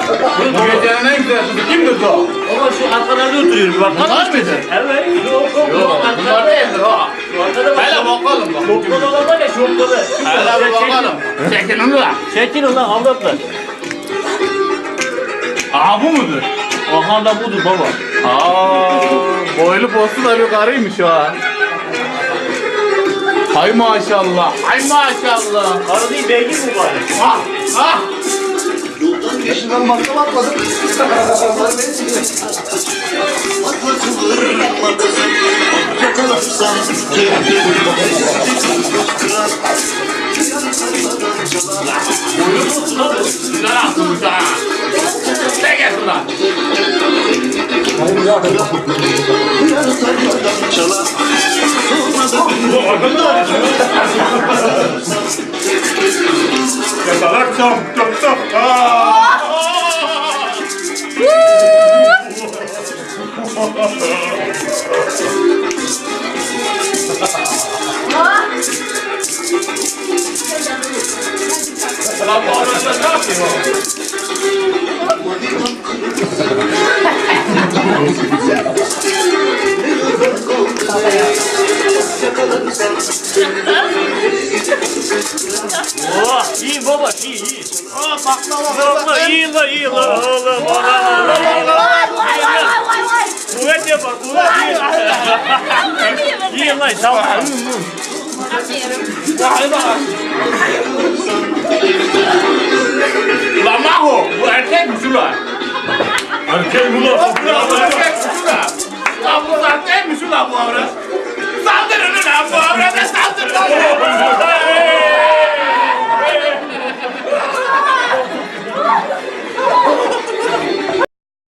Gecenin en güzel kızı kimdir bu? Baba şu arkalarda oturuyor bir bak. Bunlar mıydı? Evet. Yok yok. Yok bunlar değildir ha. Hele bakalım bak. Şokkalı olan var ya şokkalı. Hele bakalım. Çekin onu lan. Çekin onu lan avratlar. Aha bu mudur? Aha da budur baba. Aa, boylu postu da bir karıymış ha. Hay maşallah. Hay maşallah. Karı değil beygir mübarek. Ha. Ah, ah. Yaşından baktım atmadım. Onlar beni çekiyor. Boylu postu da bu. Güzel atılmış ha. Ne getir lan? Yatalak tam tam tam. Lan Selamat. الله ما الله يلا يلا الله يلا